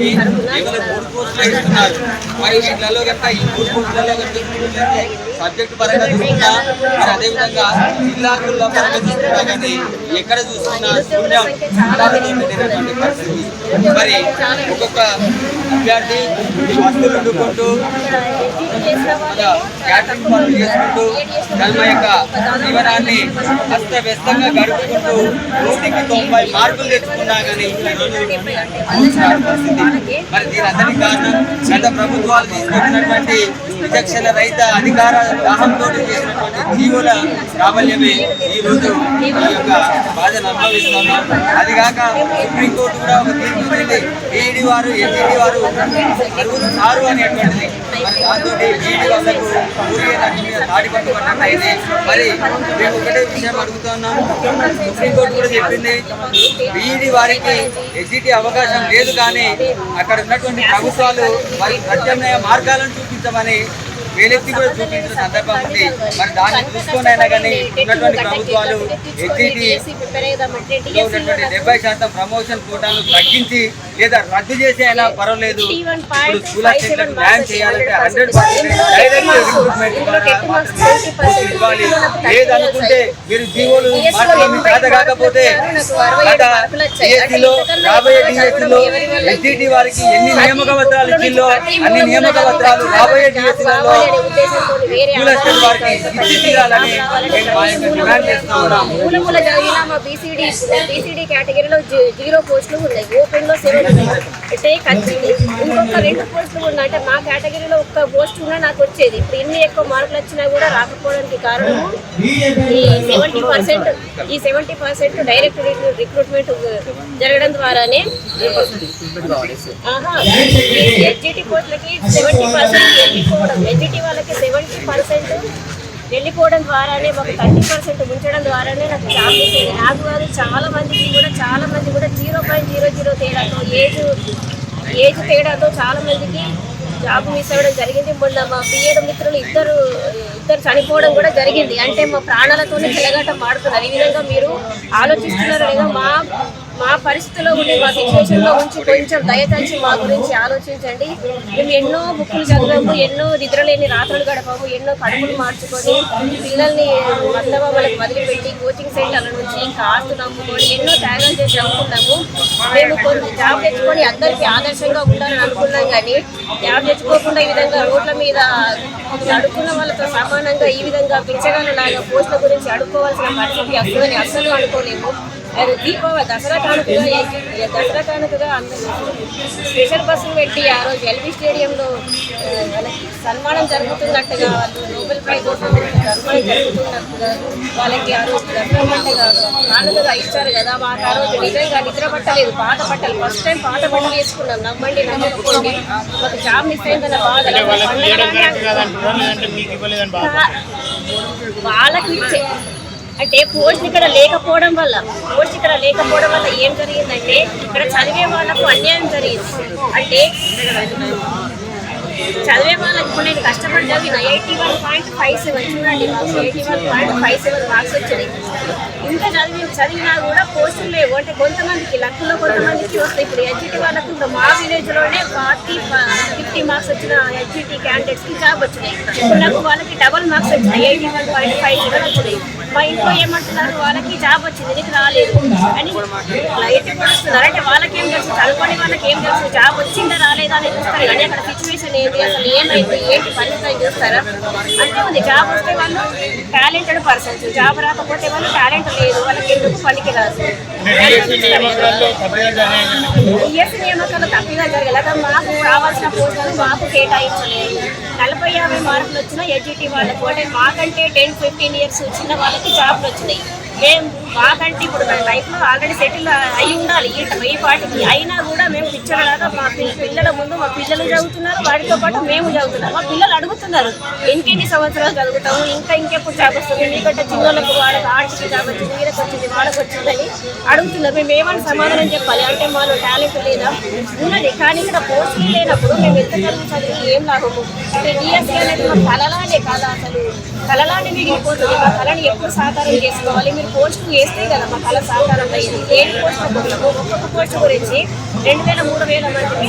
ఈ కేవలం మూడు పోస్టులు ఇస్తున్నారు మరి వీటిలలో కనుక ఈ మూడు పోస్టులలో కనుక చూసుకుంటే సబ్జెక్టు పరంగా చూసుకున్నా మరి అదేవిధంగా జిల్లాకుల్లో పరంగా చూసుకున్నా కానీ ఎక్కడ చూసుకున్నా శూన్యం. అలాగే పరిస్థితి. మరి ఒక్కొక్క అభ్యర్థి వస్తువులు వండుకుంటూ క్యాటరింగ్ పనులు చేసుకుంటూ తమ యొక్క జీవనాన్ని అస్తవ్యస్తంగా గడుపుకుంటూ నూటికి తొంభై మార్కులు తెచ్చుకున్నా కానీ ఈరోజు పరిస్థితి. మరి దీని అందరికీ కారణం గత ప్రభుత్వాలు తీసుకొచ్చినటువంటి విచక్షణ రహిత అధికార దాహంతో చేసినటువంటి జీవుల ప్రాబల్యమే ఈ రోజు ఈ యొక్క బాధను అనుభవిస్తున్నాం. అదిగాక సుప్రీంకోర్టు కూడా ఒక తీర్పు ఇచ్చింది. ఈడీ వారు ఎన్ఈడీ వారు అరువులు సారు అనేటువంటిది. మరి దాంతో ఈడీ వాళ్ళకు ఊరిగే మీద దాడి పట్టుకున్నట్టు మరి మేము ఒకటే విషయం అడుగుతున్నాం సుప్రీంకోర్టు కూడా చెప్పింది ఈడీ వారికి ఎగ్జిట్ అవకాశం లేదు కానీ అక్కడ ఉన్నటువంటి ప్రభుత్వాలు వారి ప్రత్యామ్నాయ మార్గాలను చూపించమని వేలెత్తి కూడా చూపించిన సందర్భం ఉంది. మరి దాన్ని చూసుకొని అయినా కానీ ఉన్నటువంటి ప్రభుత్వాలు ఎగ్జిటి ఉన్నటువంటి డెబ్బై శాతం ప్రమోషన్ కోటాను తగ్గించి లేదా రద్దు చేసి అయినా పర్వాలేదు. ఇప్పుడు స్కూల్ న్యాయం చేయాలంటే హండ్రెడ్ పర్సెంట్ ఇవ్వాలి. లేదనుకుంటే మీరు జీవోలు మాటలు మీకు కాకపోతే గత డిఎస్సిలో రాబోయే డిఎస్సిలో వారికి ఎన్ని నియామక పత్రాలు ఇచ్చిందో అన్ని నియామక పత్రాలు రాబోయే డిఎస్సిలలో స్కూల్ అసిస్టెంట్ వారికి ఇచ్చి తీరాలని మేము మా యొక్క డిమాండ్ చేస్తా ఉన్నాం మూలమూల జరిగిన మా బీసీడీ బీసీడీ కేటగిరీలో జీరో పోస్టులు ఉన్నాయి. ఓపెన్లో సెవెన్ అంటే ఖచ్చితంగా ఇంకొక రెండు పోస్టులు ఉన్నాయి. అంటే మా కేటగిరీలో ఒక్క పోస్ట్ ఉన్నా నాకు వచ్చేది. ఇప్పుడు ఎన్ని ఎక్కువ మార్కులు వచ్చినా కూడా రాకపోవడానికి కారణము ఈ సెవెంటీ పర్సెంట్ ఈ సెవెంటీ పర్సెంట్ డైరెక్ట్ రిక్రూట్మెంట్ జరగడం ద్వారానే ఎస్జిటి పోస్టులకి సెవెంటీ పర్సెంట్ వెళ్ళిపోవడం. ఎస్జిటి వాళ్ళకి సెవెంటీ పర్సెంట్ వెళ్ళిపోవడం ద్వారానే ఒక థర్టీ పర్సెంట్ ఉంచడం ద్వారానే నాకు జాబ్ నాకు కాదు చాలా మందికి కూడా చాలా మంది కూడా జీరో పాయింట్ జీరో జీరో తేడాతో ఏజ్ ఏజ్ తేడాతో చాలా మందికి జాబ్ మిస్ అవ్వడం జరిగింది. మొన్న మా బిఏడ్ మిత్రులు ఇద్దరు ఇద్దరు చనిపోవడం కూడా జరిగింది. అంటే మా ప్రాణాలతోనే చెలగాటం మాడుతున్నారు. ఈ విధంగా మీరు ఆలోచిస్తున్నారు లేదా మా మా పరిస్థితిలో ఉండి మా సిచ్యువేషన్లో ఉంచి కొంచెం దయతలిచి మా గురించి ఆలోచించండి. మేము ఎన్నో బుక్కులు చదివాము ఎన్నో నిద్రలేని రాత్రులు గడపాము ఎన్నో కడుపులు మార్చుకొని పిల్లల్ని మందవ వాళ్ళకి వదిలిపెట్టి కోచింగ్ సెంటర్ల నుంచి కార్లు నమ్ముకొని ఎన్నో త్యాగాలు చేసి నమ్ముకున్నాము మేము కొన్ని జాబ్ తెచ్చుకొని అందరికీ ఆదర్శంగా ఉండాలని అనుకున్నాం కానీ జాబ్ తెచ్చుకోకుండా ఈ విధంగా రోడ్ల మీద అడుక్కున్న వాళ్ళతో సమానంగా ఈ విధంగా పిచ్చగాను లాగా పోస్టుల గురించి అడుక్కోవాల్సిన పరిస్థితి వస్తుందని అస్సలు అనుకోలేము అది దీపావళి దసరా కానుకగా దసరా కానుకగా అందరూ స్పెషల్ బస్సులు పెట్టి ఆ రోజు ఎల్బీ స్టేడియంలో వాళ్ళకి సన్మానం జరుగుతున్నట్టుగా వాళ్ళు నోబెల్ ప్రైజ్ సన్మానం జరుగుతున్నట్టుగా వాళ్ళకి ఆ రోజు దసరా పండుగ కానుకగా ఇచ్చారు కదా. మాకు ఆ రోజు నిజంగా నిద్ర పట్టలేదు పాత బట్టలు ఫస్ట్ టైం పాత బట్టలు వేసుకున్నాం. నమ్మండి నమ్మకపోండి. ఒక జాబ్ మిస్ అయిందన్న బాధ. వాళ్ళకి ఇచ్చే అంటే పోస్ట్ ఇక్కడ లేకపోవడం వల్ల పోస్ట్ ఇక్కడ లేకపోవడం వల్ల ఏం జరిగిందంటే ఇక్కడ చదివే వాళ్ళకు అన్యాయం జరిగింది. అంటే చదివే వాళ్ళకి ఇప్పుడు నేను కష్టపడి చదివిన eighty one point five seven చూడండి eighty one point five seven marks వచ్చినాయి. ఇంత చదివి చదివినా కూడా పోస్టులు లేవు. అంటే కొంతమందికి లక్కులో కొంతమందికి వస్తాయి ఇప్పుడు హెచ్ఈటీ వాళ్ళకు ఇప్పుడు మా విలేజ్లోనే ఫార్టీ ఫిఫ్టీ మార్క్స్ వచ్చిన హెచ్జిటి క్యాండిడేట్స్కి జాబ్ వచ్చినాయి. ఇప్పుడు నాకు వాళ్ళకి డబల్ మార్క్స్ వచ్చినాయి. Eighty one point five seven వచ్చినాయి. మా ఇంట్లో ఏమంటున్నారు? వాళ్ళకి జాబ్ వచ్చింది నీకు రాలేదు. అని లైట్ పడుతున్నారు అంటే వాళ్ళకి ఏం తెలుసు? చదువుకొని వాళ్ళకి ఏం తెలుసు? జాబ్ వచ్చిందా రాలేదా అని చూస్తారు. కానీ అక్కడ సిచ్యువేషన్ ఏంటి? అసలు ఏమైంది? ఏంటి? ఫలితం చూస్తారా? అంటే ఉంది. జాబ్ వస్తే వాళ్ళు టాలెంటెడ్ పర్సన్స్. జాబ్ రాకపోతే వాళ్ళు టాలెంట్ లేదు. వాళ్ళకి ఎందుకు పనికి రాదు? ఈఎస్ నియామకాలు తప్పిగా జరగలేక మాకు కావాల్సిన పోస్టులు మాకు కేటాయించలేదు. నలభై యాభై మార్కులు వచ్చిన ఎడ్జిటి వాళ్ళకు. అంటే మాకంటే టెన్ ఫిఫ్టీన్ ఇయర్స్ చిన్న వాళ్ళకి జాబ్లు వచ్చినాయి. మేము మాకంటే ఇప్పుడు మన లైఫ్లో ఆల్రెడీ సెటిల్ అయి ఉండాలి. ఈ ఈ పాటికి అయినా కూడా మేము పిచ్చలాగా మా పిల్లల ముందు మా పిల్లలు చదువుతున్నారు వాటితో పాటు మేము చదువుతున్నాం. మా పిల్లలు అడుగుతున్నారు ఇంకెన్ని సంవత్సరాలు చదువుతాము ఇంకా ఇంకెప్పుడు జాబ్ వస్తుంది? మీకంటే చిన్నోళ్ళకు వాళ్ళకి ఆర్టికి జాబ్ వచ్చింది వీళ్ళకి వచ్చింది వాళ్ళకి వచ్చిందని అడుగుతున్నారు. మేము ఏమని సమాధానం చెప్పాలి? అంటే మాలో టాలెంట్ లేదా? ఉన్నది. కానీ ఇక్కడ పోస్ట్ లేనప్పుడు మేము ఎంత చదువు చదివి ఏం లాభము? అంటే డిఎస్సీ అనేది మా కలలానే కాదా అసలు. కలలానే మిగిలిపోతుంది. మా కళని ఎప్పుడు సాకారం చేసుకోవాలి? మీరు పోస్టు ఏ చేస్తే కదా మాకు కళ సహకారం అయ్యింది ఏడు పోస్టుల గురించి ఒక్కొక్క పోస్ట్ గురించి రెండు వేల మూడు వేల మందికి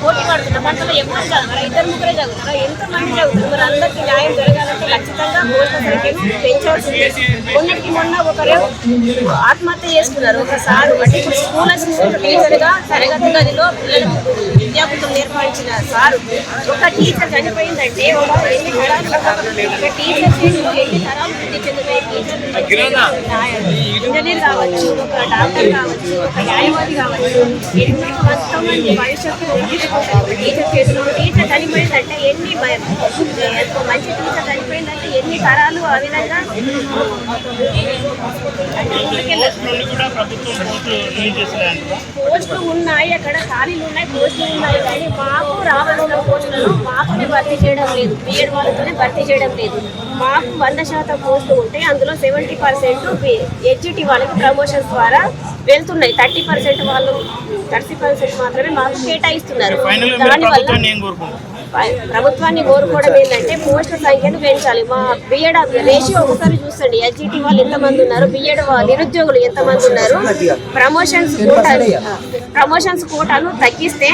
పోటీ పడుతున్నారు దాంట్లో ఎవరు చదవరా ఇద్దరు ముగ్గురే చదువుతారా ఎంత మంది చదువుతారు మరి అందరికీ న్యాయం జరగాలంటే ఖచ్చితంగా పోస్టుల సంఖ్యను పెంచాల్సింది కొన్నిటికి మొన్న ఒకరు ఆత్మహత్య చేసుకున్నారు ఒక సారు. అంటే ఇప్పుడు స్కూల్ అసిస్టెంట్ టీచర్గా తరగతి గదిలో పిల్లలకు విద్యాబుద్ధం నేర్పించిన సారు ఒక టీచర్ చనిపోయిందంటే ఒక ఎన్ని తరాలు ఒక టీచర్ ఎన్ని తరాలు వృద్ధి టీచర్ ఇంజనీర్ కావచ్చు ఒక డాక్టర్ కావచ్చు ఒక న్యాయవాది కావచ్చు ఎన్నో మొత్తం మంది భవిష్యత్తు టీచర్ చేతిలో టీచర్ చనిపోయిందంటే ఎన్ని మంచి టీచర్ చనిపోయిందంటే ఎన్ని తరాలు ఆ విధంగా? పోస్టులు ఉన్నాయి అక్కడ ఖాళీలు ఉన్నాయి పోస్టులు ఉన్నాయి. కానీ మాకు రావాల్సిన పోస్టులను మాకునే భర్తీ చేయడం లేదు. బిఎడ్ వాళ్ళతోనే భర్తీ చేయడం లేదు. మాకు వంద శాతం పోస్టులు ఉంటే అందులో సెవెంటీ పర్సెంట్ హెచ్జిటి వాళ్ళకి ప్రమోషన్స్ ద్వారా వెళ్తున్నాయి. థర్టీ పర్సెంట్ వాళ్ళు థర్టీ పర్సెంట్ మాత్రమే మాకు కేటాయిస్తున్నారు. దానివల్ల ప్రభుత్వాన్ని కోరుకోవడం ఏంటంటే పోస్టుల సంఖ్యను పెంచాలి. మా బిఎడ్ రేషియో ఒకసారి చూసండి. ఎస్జిటి వాళ్ళు ఎంతమంది ఉన్నారు? బిఎడ్ నిరుద్యోగులు ఎంతమంది ఉన్నారు? ప్రమోషన్స్ కోటాలు ప్రమోషన్స్ కోటాలు తగ్గిస్తే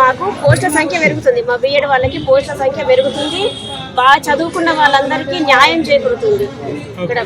మాకు పోస్టుల సంఖ్య పెరుగుతుంది. మా బిఎడ్ వాళ్ళకి పోస్టుల సంఖ్య పెరుగుతుంది. బాగా చదువుకున్న వాళ్ళందరికీ న్యాయం చేకూరుతుంది. ఇక్కడ